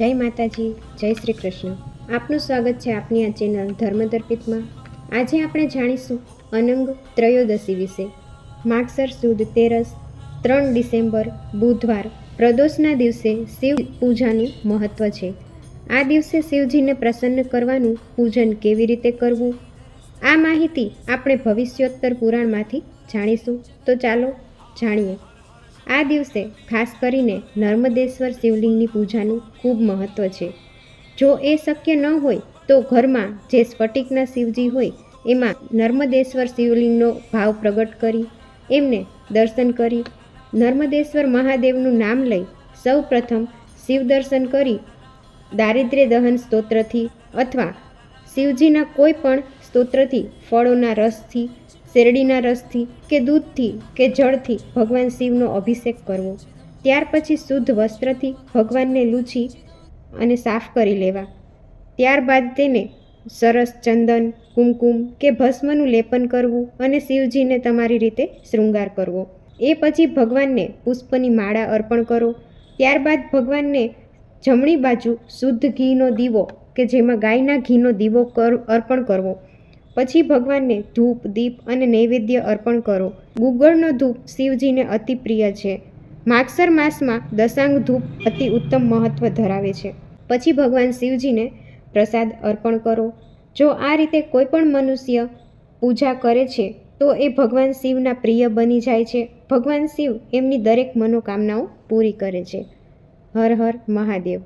જય માતાજી, જય શ્રી કૃષ્ણ. આપનું સ્વાગત છે આપની આ ચેનલ ધર્મદર્પિતમાં. આજે આપણે જાણીશું અનંગ ત્રયોદશી વિશે. માગસર સુદ તેરસ, ત્રણ ડિસેમ્બર, બુધવાર, પ્રદોષના દિવસે શિવ પૂજાનું મહત્ત્વ છે. આ દિવસે શિવજીને પ્રસન્ન કરવાનું પૂજન કેવી રીતે કરવું? આ માહિતી આપણે ભવિષ્યોત્તર પુરાણમાંથી જાણીશું. તો ચાલો જાણીએ. આ દિવસે ખાસ કરીને નર્મદેશ્વર શિવલિંગની પૂજાનું ખૂબ મહત્ત્વ છે. જો એ શક્ય ન હોય તો ઘરમાં જે સ્ફટિકના શિવજી હોય એમાં નર્મદેશ્વર શિવલિંગનો ભાવ પ્રગટ કરી, એમને દર્શન કરી, નર્મદેશ્વર મહાદેવનું નામ લઈ સૌ પ્રથમ શિવ દર્શન કરી દારિદ્ર્ય દહન સ્તોત્રથી અથવા શિવજીના કોઈ પણ સ્તોત્રથી ફળોના રસથી શેરડીના રસથી કે દૂધથી કે જળથી ભગવાન શિવનો અભિષેક કરવો. ત્યાર પછી શુદ્ધ વસ્ત્રથી ભગવાનને લૂછી અને સાફ કરી લેવા. ત્યારબાદ તેને સરસ ચંદન, કુમકુમ કે ભસ્મનું લેપન કરવું અને શિવજીને તમારી રીતે શૃંગાર કરવો. એ પછી ભગવાનને પુષ્પની માળા અર્પણ કરો. ત્યારબાદ ભગવાનને જમણી બાજુ શુદ્ધ ઘીનો દીવો કે જેમાં ગાયના ઘીનો દીવો કર અર્પણ કરવો. પછી ભગવાનને ધૂપ, દીપ અને નૈવેદ્ય અર્પણ કરો. ગુગળનો ધૂપ શિવજીને અતિ પ્રિય છે. માગસર માસમાં દશાંગ ધૂપ અતિ ઉત્તમ મહત્ત્વ ધરાવે છે. પછી ભગવાન શિવજીને પ્રસાદ અર્પણ કરો. જો આ રીતે કોઈ પણ મનુષ્ય પૂજા કરે છે, તો એ ભગવાન શિવના પ્રિય બની જાય છે. ભગવાન શિવ એમની દરેક મનોકામનાઓ પૂરી કરે છે. હર હર મહાદેવ.